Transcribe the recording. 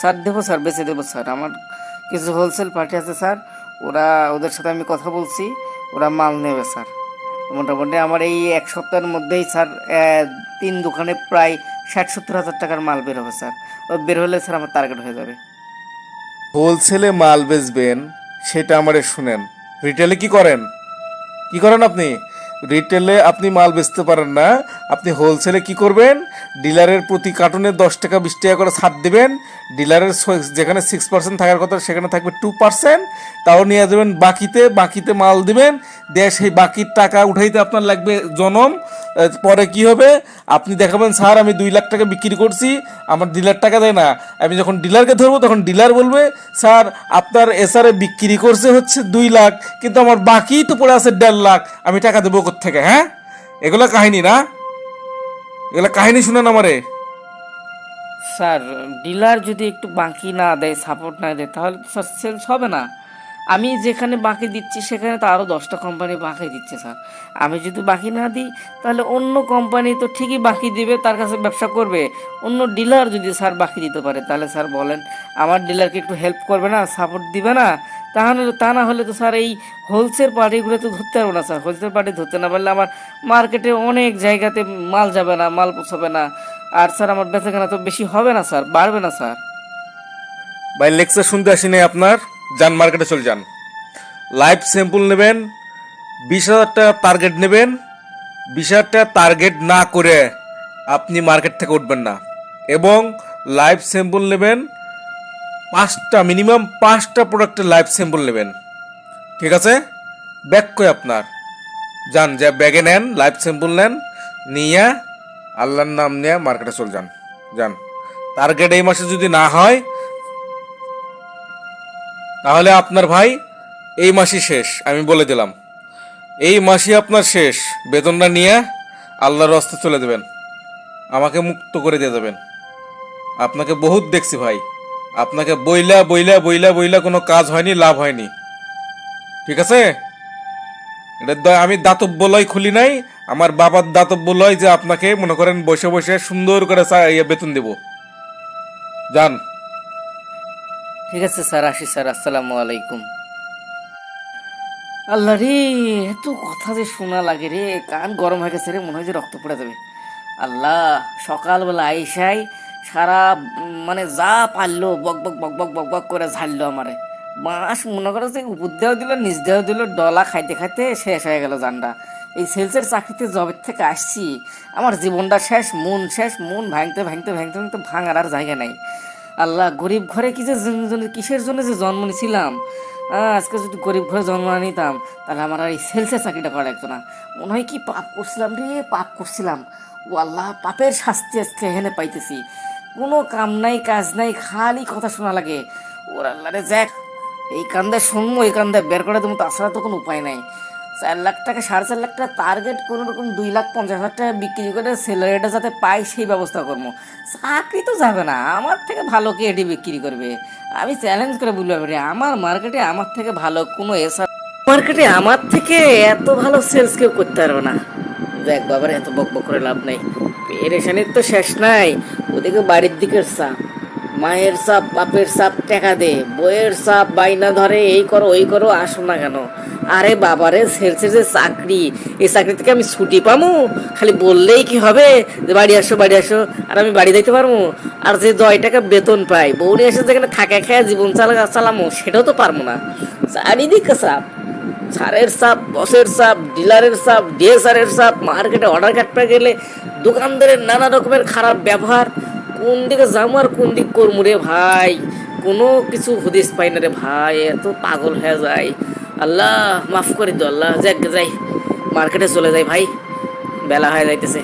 Sir, দেবো sir, বেঁচে দেবো স্যার। আমার কিছু হোলসেল পার্টি আছে, স্যার। ওরা, ওদের সাথে আমি কথা বলছি। ওরা মাল নেবে, স্যার। মোটামুটি আমার এই এক সপ্তাহের মধ্যেই, স্যার তিন দোকানে প্রায় ষাট সত্তর হাজার টাকার মাল বের হবে, স্যার। ও বের হলে, স্যার, আমার টার্গেট হয়ে যাবে। হোলসেলে মাল বেচবেন, সেটা আমারে শুনেন। রিটেলে কি করেন? কি করেন আপনি? রিটেলে আপনি মাল বেচতে পারেন না আপনি হোলসেলে কি করবেন? ডিলারের প্রতি কার্টুনে দশ টাকা, বিশ টাকা করে ছাড় দেবেন। ডিলারের যেখানে সিক্স পার্সেন্ট থাকার কথা, সেখানে থাকবে টু পার্সেন্ট তাও নিয়ে যাবেন বাকিতে বাকিতে মাল দিবেন। দিয়ে সেই বাকির টাকা উঠাইতে আপনার লাগবে জনম। পরে কি হবে? আপনি দেখাবেন, স্যার, আমি দুই লাখ টাকা বিক্রি করছি। আমার ডিলার টাকা দেয় না। আমি যখন ডিলারকে ধরবো, তখন ডিলার বলবে, স্যার, আপনার এসআরে বিক্রি করছে হচ্ছে দুই লাখ, কিন্তু আমার বাকি তো পড়ে আছে দেড় লাখ। আমি টাকা দেবো থেকে হ্যাঁ? এগুলো কাহিনী না? এগুলো কাহিনী শুনেন আমারে। স্যার, ডিলার যদি একটু বাকি না দেয় সাপোর্ট না দেয়, তাহলে তো স্যার সেলস হবে না। আমি যেখানে বাকি দিচ্ছি, সেখানে তো আরও দশটা কোম্পানি বাকি দিচ্ছে, স্যার। আমি যদি বাকি না দিই, তাহলে অন্য কোম্পানি তো ঠিকই বাকি দিবে, তার কাছে ব্যবসা করবে। অন্য ডিলার যদি স্যার বাকি দিতে পারে, তাহলে স্যার বলেন, আমার ডিলারকে একটু হেল্প করবে না সাপোর্ট দিবে না তাহলে তা না হলে তো স্যার এই হোলসেল পার্টিগুলো তো ধরতে পারব না, স্যার। হোলসেল পার্টি ধরতে না পারলে আমার মার্কেটে অনেক জায়গাতে মাল যাবে না, মাল পৌঁছাবে না। আর স্যার, আমার বেচাকেনা তো বেশি হবে না, স্যার। বাড়বে না, স্যার। ভাই, লেকচার শুনতে আসিনি আপনার? যান, মার্কেটে চলে যান। লাইভ স্যাম্পল নেবেন, বিশ হাজার টাকা টার্গেট নেবেন। বিশ হাজার টাকা টার্গেট না করে আপনি মার্কেট থেকে উঠবেন না। এবং লাইভ স্যাম্পল নেবেন পাঁচটা মিনিমাম পাঁচটা প্রোডাক্টের লাইভ স্যাম্পল নেবেন। ঠিক আছে? ব্যাগ কই আপনার? যান, যা ব্যাগে নেন লাইভ স্যাম্পল নেন, নিয়ে আল্লাহর নাম নিয়ে মার্কেটে চলে যান। যান। টার্গেট এই মাসে যদি না হয়, তাহলে আপনার ভাই এই মাসই শেষ, আমি বলে দিলাম। এই মাসই আপনার শেষ। বেতনটা নিয়ে আল্লাহর রাস্তা চলে দেবেন আমাকে মুক্ত করে দিয়ে দেবেন আপনাকে বহুত দেখছি ভাই। আপনাকে বইলা বইলা বইলা বইলা কোনো কাজ হয়নি, লাভ হয়নি। ঠিক আছে? এটা আমি দাতব্য লয় খুলি নাই, আমার বাবার দাতব্য লয় যে আপনাকে, মনে করেন, বসে বসে সুন্দর করে ইয়ে বেতন দেব। যান। ঠিক আছে স্যার, আসি স্যার, আসসালামু আলাইকুম। আল্লাহ রে, এত কথা যে শোনা লাগে রে, কান গরম হয়ে গেছে রে, মনে হয় যে রক্ত পড়ে যাবে। আল্লাহ, সকালবেলা আইসাই সারা মানে যা পারল, বক বক বক বক বক বক করে ঝাড়লো আমারে। বাঁশ মনে করো যে উপর দেওয়া দিল নিচ দেওয়া দিল, ডলা খাইতে খাইতে শেষ হয়ে গেল জানটা। এই সেলসের চাকরিতে জবের থেকে আসছি, আমার জীবনটা শেষ, মন শেষ, মন ভাঙতে ভাঙতে ভাঙতে ভাঙতে ভাঙার আর জায়গা নাই। আল্লাহ, গরিব ঘরে কি যে কিসের জন্য যে জন্ম নিয়েছিলাম আজকে যদি গরিব ঘরে জন্ম নিতাম, তাহলে আমার আর এই সেলসের চাকরিটা করা লাগতো না। মনে হয় কি পাপ করছিলাম রে, পাপ করছিলাম। ও আল্লাহ, পাপের শাস্তি আজকে এখানে পাইতেছি। কোনো কাম নাই, কাজ নাই, খালি কথা শোনা লাগে। ওর আল্লাহ রে যাক এই কান্দে শুনব, এই কান্দে বের করে দেবো, তাছাড়া তো কোনো উপায় নাই। চার লাখ টাকা, সাড়ে চার লাখ টাকা টার্গেট কোনো রকম দুই লাখ, পঞ্চাশ হাজার টাকা বিক্রি করে স্যালারিটা যাতে পাই সেই ব্যবস্থা করব। চাকরি তো যাবে না, আমার থেকে ভালো কে এটি বিক্রি করবে। আমি চ্যালেঞ্জ করে বলব পারি আমার মার্কেটে আমার থেকে ভালো কোনো এসা মার্কেটে আমার থেকে এত ভালো সেলস কেউ করতে পারবে না। দেখ বাবার, এত বক বক করে লাভ নাই। পেরেশানির তো শেষ নাই। ওদিকে বাড়ির দিকের চাপ মায়ের চাপ বাপের চাপ টাকা দে। বইয়ের চাপ বাইনা ধরে, এই করো, ওই করো, আসো না কেন? আরে বাবারে সেলসের যে চাকরি। এই চাকরি থেকে আমি ছুটি পামু? খালি বললেই কি হবে? যে বাড়ি আসো বাড়ি আসো, আর আমি বাড়ি যাইতে পারব আর যে দশ টাকা বেতন পাই, বউরি এসে যেখানে থাকা, খায় জীবন চালা চালামো, সেটাও তো পারব না। চারিদিকে চাপ সারের সাপ, বসের সাপ, ডিলারের সাপ, ডিএসআরের সাপ, মার্কেটে অর্ডার কাটতে গেলে দোকানদারের নানা রকমের খারাপ ব্যবহার। কোন দিকে যাব আর কোন দিক করব রে ভাই? কোনো কিছু হদিস পাই না রে ভাই, এত পাগল হয়ে যায় আল্লাহ, মাফ করে দো আল্লাহ, যাক যাই, মার্কেটে চলে যাই ভাই, বেলা হয়ে যাইতেছে।